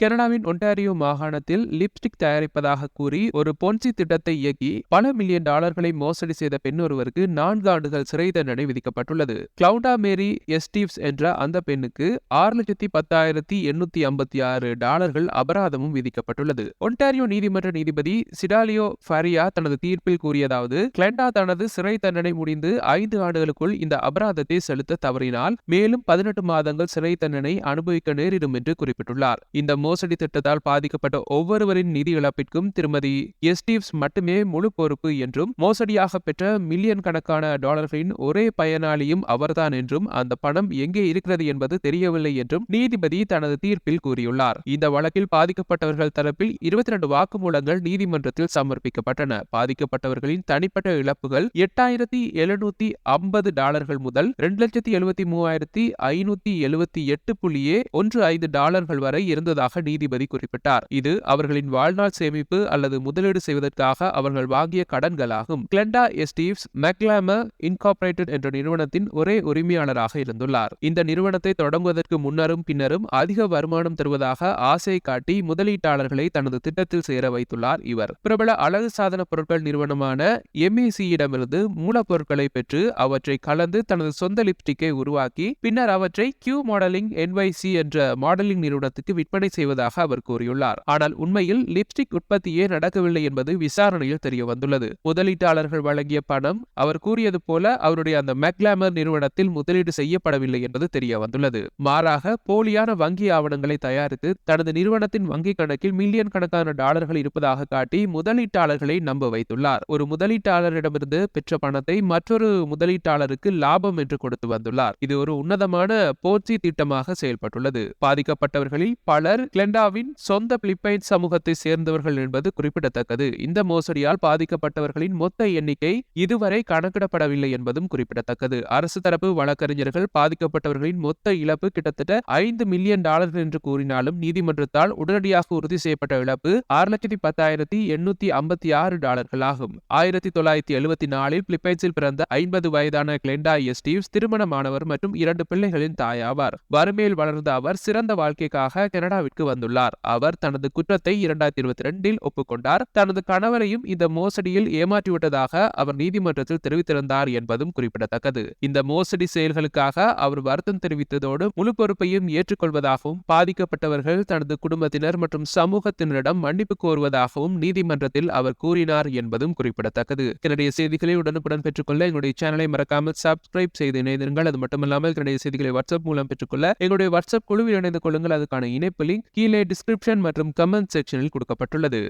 கனடாவின் ஒன்டாரியோ மாகாணத்தில் லிப்ஸ்டிக் தயாரிப்பதாக கூறி ஒரு பொன்சி திட்டத்தை இயக்கி பல மில்லியன் டாலர்களை மோசடி செய்த பெண் ஒருவருக்கு நான்கு ஆண்டுகள் சிறை தண்டனை விதிக்கப்பட்டுள்ளது. கிளவுடா மேரி எஸ்டீவ்ஸ் என்ற அந்த பெண்ணுக்கு ஆறு லட்சத்தி பத்தாயிரத்தி எண்ணூத்தி ஐம்பத்தி ஆறு டாலர்கள் அபராதமும் விதிக்கப்பட்டுள்ளது. ஒன்டாரியோ நீதிமன்ற நீதிபதி சிடாலியோ ஃபரியா தனது தீர்ப்பில் கூறியதாவது கிளெண்டா தனது சிறை தண்டனை முடிந்து ஐந்து ஆண்டுகளுக்குள் இந்த அபராதத்தை செலுத்த தவறினால் மேலும் பதினெட்டு மாதங்கள் சிறை தண்டனை அனுபவிக்க நேரிடும் என்று குறிப்பிட்டுள்ளார். இந்த மோசடி திட்டத்தால் பாதிக்கப்பட்ட ஒவ்வொருவரின் நிதி இழப்பிற்கும் திருமதி எஸ்டீவ்ஸ் மட்டுமே முழு பொறுப்பு என்றும் மோசடியாக பெற்ற மில்லியன் கணக்கான டாலர்களின் ஒரே பயனாளியும் அவர்தான் என்றும் அந்த பணம் எங்கே இருக்கிறது என்பது தெரியவில்லை என்றும் நீதிபதி தனது தீர்ப்பில் கூறியுள்ளார். இந்த வழக்கில் பாதிக்கப்பட்டவர்கள் தரப்பில் இருபத்தி இரண்டு வாக்குமூலங்கள் நீதிமன்றத்தில் சமர்ப்பிக்கப்பட்டன. பாதிக்கப்பட்டவர்களின் தனிப்பட்ட இழப்புகள் எட்டாயிரத்தி எழுநூத்தி ஐம்பது டாலர்கள் முதல் இரண்டு லட்சத்தி எழுபத்தி மூவாயிரத்தி ஐநூத்தி எழுபத்தி எட்டு புள்ளியே ஒன்று ஐந்து டாலர்கள் வரை இருந்ததாக நீதிபதி குறிப்பிட்டார். இது அவர்களின் வாழ்நாள் சேமிப்பு அல்லது முதலீடு செய்வதற்காக அவர்கள் வாங்கிய கடன்களாகும். கிளெண்டா எஸ்டீவ்ஸ் மெக்லாம இன்கார்பரேட்டட் என்ற நிறுவனத்தின் ஒரே உரிமையாளராக இருந்துள்ளார். இந்த நிறுவனத்தை தொடங்குவதற்கு முன்னரும் பின்னரும் அதிக வருமானம் தருவதாக ஆசை காட்டி முதலீட்டாளர்களை தனது திட்டத்தில் சேர வைத்துள்ளார் இவர். பிரபல அழகு சாதன பொருட்கள் நிறுவனமான எம்ஏசியிடமிருந்து மூலப்பொருட்களை பெற்று அவற்றை கலந்து தனது சொந்த லிப்ஸ்டிக்கை உருவாக்கி பின்னர் அவற்றை கியூ மாடலிங் என்வைசி என்ற மாடலிங் நிறுவனத்துக்கு விற்பனை செய்வதாக அவர் கூறியுள்ளார். ஆனால் உண்மையில் லிப்ஸ்டிக் உற்பத்தியே நடக்கவில்லை என்பது விசாரணையில் தெரிய வந்துள்ளது முதலீட்டாளர்கள் வழங்கிய பணம் அவர் கூறியது போல அவருடைய அந்த மெக்லாமர் நிறுவனத்தில் முதலீடு செய்யப்படவில்லை என்பது தெரிய வந்துள்ளது மாறாக போலியான வங்கி ஆவணங்களை தயாரித்து தனது நிறுவனத்தின் வங்கி கணக்கில் மில்லியன் கணக்கான டாலர்கள் இருப்பதாக காட்டி முதலீட்டாளர்களை நம்ப வைத்துள்ளார். ஒரு முதலீட்டாளரிடமிருந்து பெற்ற பணத்தை மற்றொரு முதலீட்டாளருக்கு லாபம் என்று கொடுத்து வந்துள்ளார். இது ஒரு உன்னதமான போர்ச்சி திட்டமாக செயல்பட்டுள்ளது. பாதிக்கப்பட்டவர்களில் பலர் கிளெண்டாவின் சொந்த பிலிப்பைன்ஸ் சமூகத்தை சேர்ந்தவர்கள் என்பது குறிப்பிடத்தக்கது. இந்த மோசடியால் பாதிக்கப்பட்டவர்களின் மொத்த எண்ணிக்கை இதுவரை கணக்கிடப்படவில்லை என்பதும் குறிப்பிடத்தக்கது. அரசு தரப்பு வழக்கறிஞர்கள் பாதிக்கப்பட்டவர்களின் மொத்த இழப்பு கிட்டத்தட்ட ஐந்து மில்லியன் டாலர்கள் என்று கூறினாலும் நீதிமன்றத்தால் உடனடியாக உறுதி செய்யப்பட்ட இழப்பு ஆறு லட்சத்தி பத்தாயிரத்தி எண்ணூத்தி ஐம்பத்தி ஆறு டாலர்கள் ஆகும். ஆயிரத்தி தொள்ளாயிரத்தி எழுபத்தி நாலில் பிலிப்பைன்ஸில் பிறந்த ஐம்பது வயதான கிளெண்டா எஸ்டீவ்ஸ் திருமணமானவர் மற்றும் இரண்டு பிள்ளைகளின் தாயாவார். வறுமையில் வளர்ந்த அவர் சிறந்த வாழ்க்கைக்காக கனடாவிற்கு வந்துள்ளார். அவர் தனது குற்றத்தை இரண்டாயிரத்தி இருபத்தி ரெண்டில் ஒப்புக்கொண்டார். தனது கணவரையும் இந்த மோசடியில் ஏமாற்றிவிட்டதாக அவர் நீதிமன்றத்தில் தெரிவித்திருந்தார் என்பதும் குறிப்பிடத்தக்கது. இந்த மோசடி செயல்களுக்காக அவர் வருத்தம் தெரிவித்ததோடு முழு பொறுப்பையும் ஏற்றுக்கொள்வதாகவும் பாதிக்கப்பட்டவர்கள் தனது குடும்பத்தினர் மற்றும் சமூகத்தினரிடம் மன்னிப்பு கோருவதாகவும் நீதிமன்றத்தில் அவர் கூறினார் என்பதும் குறிப்பிடத்தக்கது. என்னுடைய செய்திகளை உடனுக்குடன் பெற்றுக்கொள்ள எங்களுடைய சேனலை மறக்காமல் சப்ஸ்கிரைப் செய்து இணைந்திருங்கள். அது மட்டுமல்லாமல் என்னுடைய செய்திகளை வாட்ஸ்அப் மூலம் பெற்றுக்கொள்ள எங்களுடைய வாட்ஸ்அப் குழுவில் இணைந்து கொள்ளுங்கள். அதுக்கான இணைப்பு லிங்க் கீழே டிஸ்கிரிப்ஷன் மற்றும் கமெண்ட் செக்ஷனில் கொடுக்கப்பட்டுள்ளது.